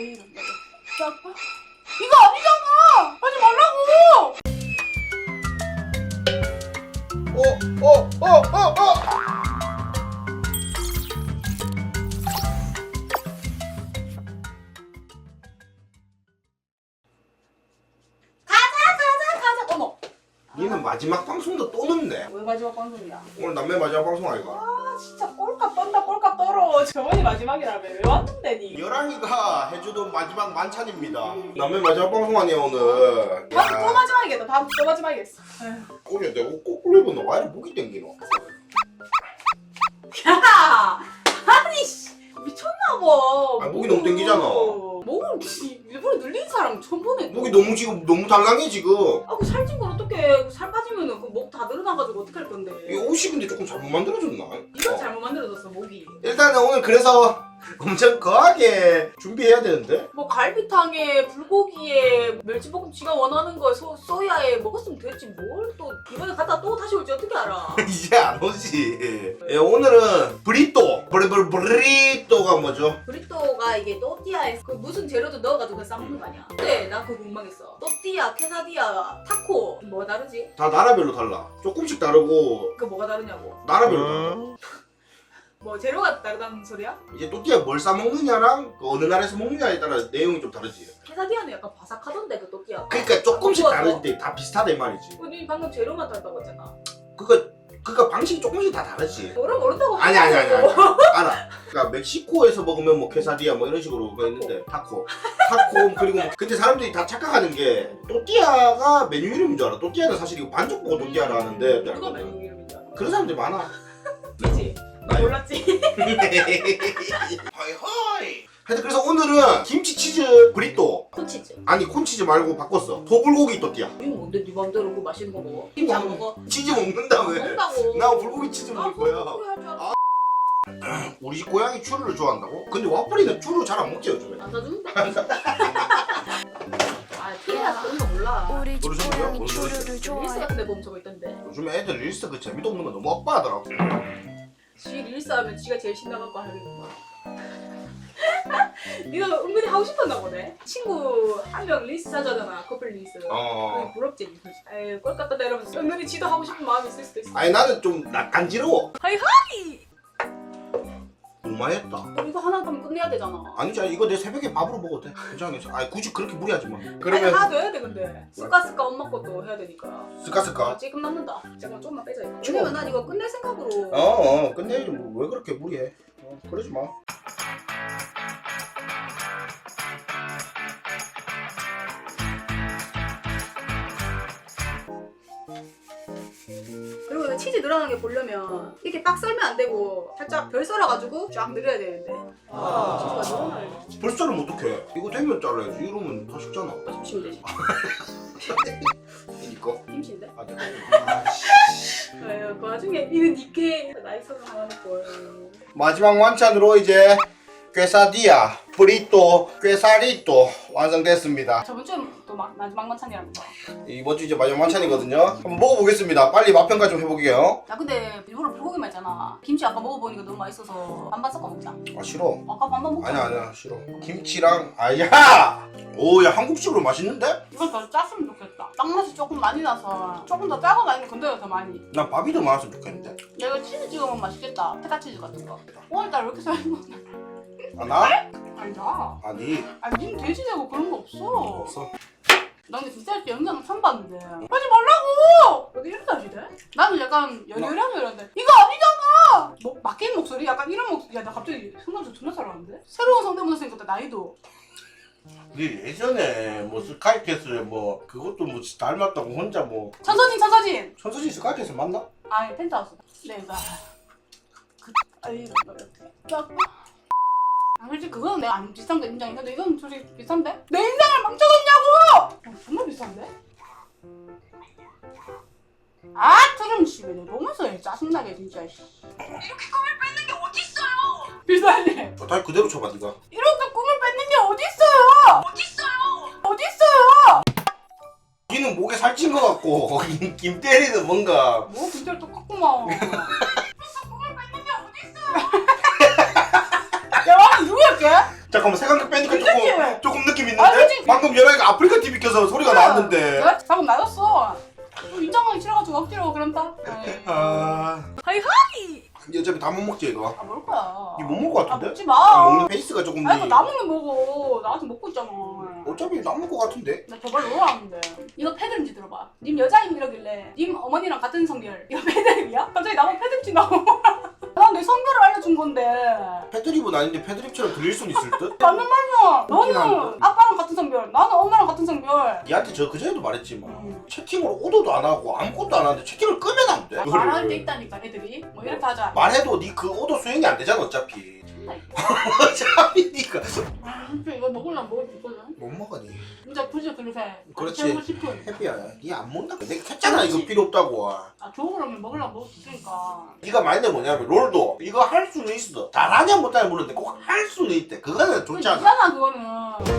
이런다. 야, 이거 아니잖아. 하지 말라고. 어, 어, 어, 어, 어. 니는 마지막 방송도 또 늦네. 왜 마지막 방송이야? 오늘 남매 마지막 방송 아이가? 아 진짜 꼴값 떤다 꼴값 떨어. 저번이 마지막이라며 왜 왔는데 니? 여랑이가 해주던 마지막 만찬입니다. 남매 마지막 방송 아니야 오늘. 다음 또 마지막이겠다. 다음 또 마지막이겠어. 에휴. 꼬리야 내가 꼬꾸리 입었나? 왜 이렇게 목이 땡기노? 야 아니 씨 미쳤나 봐. 아, 목이 너무 땡기잖아. 씨, 일부러 늘리는 사람 처음 보네. 또. 목이 너무 지금 너무 달랑해 지금. 아, 그 살찐 건 어떡해. 살 빠지면은 그 목 다 늘어나가지고 어떡할 건데. 이 옷이 근데 조금 잘못 만들어졌나? 이건 어. 잘못 만들어졌어, 목이. 일단은 오늘 그래서 엄청 거하게 준비해야 되는데 뭐 갈비탕에 불고기에 멸치볶음 지가 원하는 거 소, 소야에 먹었으면 됐지 뭘 또 이번에 갔다 또 다시 올지 어떻게 알아 이제 안 오지. 예, 오늘은 브리또 브리ブ 브리또가 뭐죠? 브리 또가 이게 또띠아에 그 무슨 재료도 넣어가지고 싸먹는 거 아니야 근데 나 그거 궁금했어 또띠아, 케사디아, 타코 뭐가 다르지? 다 나라별로 달라. 조금씩 다르고 그 뭐가 다르냐고 나라별로 달라. 뭐 재료가 다르다는 소리야? 이제 또띠아 뭘 싸먹느냐랑 그 어느 나라에서 먹느냐에 따라 내용이 좀 다르지. 케사디아는 약간 바삭하던데 그 또띠아 그러니까 조금씩. 다른데 다 비슷하다 이 말이지. 니 방금 재료만 다르다고 했잖아 그거 그거 방식이 조금씩 다 다르지. 너를 모른다고 아니 아니 아니 아니. 알아. 그러니까 멕시코에서 먹으면 뭐 케사디아 뭐 이런 식으로 그거 있는데 타코, 타코 그리고 뭐 근데 사람들이 다 착각하는 게 또띠아가 메뉴 이름인 줄 알아. 또띠아는 사실 이거 반죽 보고 또띠아를 하는데 누가 메뉴 이름인 줄 알아? 그런 사람들이 많아. 그치? 나요. 몰랐지? 하이 하이. 하여튼 그래서 오늘은 김치 치즈 브리또 콘치즈 아니 콘치즈 말고 바꿨어. 소불고기 또띠아. 이거 뭔데 네 맘대로 그 맛있는 거 먹어? 김치 안 먹어? 치즈 먹는다며. 먹는다고 나 불고기 치즈 먹을 거야. 아, 우리 집 고양이 추루를 좋아한다고? 근데 와플이는 추루 잘 안 먹지 요즘에. 안 사준다 아 티야 그런 거 몰라 우리 집 고양이 추루를 릴스 좋아해 같은 데 보면 저거 있던데 요즘에 애들 릴스 그 재미도 없는 거 너무 억바하더라고. 지 릴스 하면 지가 제일 신나갖고 하겠구만 네가 은근히 하고 싶었나 보네 친구 한명 릴스 하자잖아 커플 릴스 어. 그게 부럽지 에이 꼴 갖다 내려면서 은근히 지도 하고 싶은 마음이 있을 수도 있어 아니 나는 좀 나- 간지러워. 하이 하이 너무했다. 너 이거 하나 하면 끝내야 되잖아 아니지 아니, 이거 내 새벽에 밥으로 먹어도 돼. 괜찮아 괜찮아. 아니 굳이 그렇게 무리하지 마. 아니 그러면 하나 더 해야 돼 근데 스카스카 엄마 것도 해야 되니까 스카스카. 지금 남는다 잠깐 조금만 빼자 이거 좀. 왜냐면 난 이거 끝낼 생각으로 어어 근데 뭐, 왜 그렇게 무리해? 어, 그러지 마. 치즈 늘어나는 게 보려면 이렇게 빡 썰면 안 되고 살짝 덜 썰어가지고 쫙 늘려야 되는데 아, 치즈가 늘어나야 돼 벌써 자르면 어떡해? 이거 되면 잘라야지. 이러면 다 식잖아. 김치면 되지 이거. 김치인데? 아, 내가- 아유 그 와중에 이는 니케 나이스로 하나 놓고 마지막 완찬으로 이제 꾀사디아, 브리또, 꾀사리또 완성됐습니다. 저번 주에 또 마, 마지막 만찬이라면서 이번 주 이제 마지막 만찬이거든요. 한번 먹어보겠습니다. 빨리 맛평가 좀 해보게요. 야 근데 일부러 불고기만 있잖아 김치 아까 먹어보니까 너무 맛있어서 반반 섞어 먹자 아 싫어. 아까 반반 먹자 아니야 아니야 싫어. 김치랑 아야. 오야 한국식으로 맛있는데? 이걸 더 짰으면 좋겠다 딱 맛이 조금 많이 나서 조금 더 짜거나 아니면 건더기가 더 많이 난 밥이 더 많았으면 좋겠는데. 야 이거 치즈 찍어 먹으면 맛있겠다 페타 치즈 같은 거 오늘따라 왜 이렇게 잘 먹나 아 나? 아니 아니 님 돼지 되고 그런 거 없어 없어. 나 근데 진짜 할때 영상 처음 봤는데 하지 말라고! 여기 이렇게 돼? 나는 약간 여리여리하면 이러는데 이거 아니잖아! 뭐 맡긴 목소리? 약간 이런 목소리 야 나 갑자기 성남자 존나 잘 나왔는데? 새로운 성대모사 생겼다 나이도 네 예전에 뭐 스카이캐슬에 뭐 그것도 뭐 닮았다고 혼자 뭐 천서진 천서진! 천수진 스카이트에서 만나? 아니 펜트하우스 내가 그 아이 나 아, 솔직히 그거는 내가 안 비싼 게 인정이 근데 이건 솔직히 비싼데? 내 인생을 망쳐놓냐고! 어, 정말 비싼데? 아 트름 씨왜 내 보면서 해, 짜증나게 진짜 씨. 이렇게 꿈을 뺏는 게 어딨어요 비싸지? 어, 다시 그대로 쳐봐 네가. 이렇게 꿈을 뺏는 게 어딨어요 어딨어요 어딨어요 니는 목에 살찐 것 같고 김, 김 때리는 뭔가 뭐 진짜 똑같구만 잠깐만 색안경 빼니까 그치? 조금 조금 느낌 아, 있는데? 그치? 방금 연아이가 아프리카 TV 켜서 소리가 나왔는데 내가 방금 나였어. 인정하기 싫어가지고 억지로 그런다. 아... 하이하이. 어차피 다 못 먹지 이거 아, 먹을 거야. 이거 못 먹을 것 아, 같은데? 먹지 아, 마. 먹는 페이스가 조금 아니, 니- 나 먹는 먹어. 나 아직 먹고 있잖아. 어차피 남을 것 같은데? 나 저번에 놀아왔는데 이거 패드림지 들어봐 님 여자임 이러길래 님 어머니랑 같은 성별 이거 패드림이야? 갑자기 나만 패드림지 나오고 난 내 성별을 알려준 건데 패드립은 아닌데 패드립처럼 들릴 순 있을 듯? 맞는 말이야 웃긴 너는 한데. 아빠랑 같은 성별 나는 엄마랑 같은 성별 니한테 저 그전에도 말했지만 음. 채팅으로 오도도 안 하고 아무것도 안 하는데 채팅을 끄면 안 돼? 아, 말할 때 있다니까 애들이 뭐 이렇게 하자 말해도 니 그 오도 수행이 안 되잖아 어차피. 어차피 니가 아 진짜 이거 먹으려면 먹을 수 있거든. 못 먹어 니. 진짜 굳이 그렇게 그렇지. 채우고 싶은. 해피야. 니안 먹는다 내가 했잖아. 이거 필요 없다고. 아 좋으려면 먹으려면 먹을 수 있으니까. 네가 마인드 뭐냐면 롤도 이거 할 수는 있어. 잘하냐 못하냐 모르는데 꼭 할 수는 있대. 그거는 그거 좋지 않아. 니잖아 그거는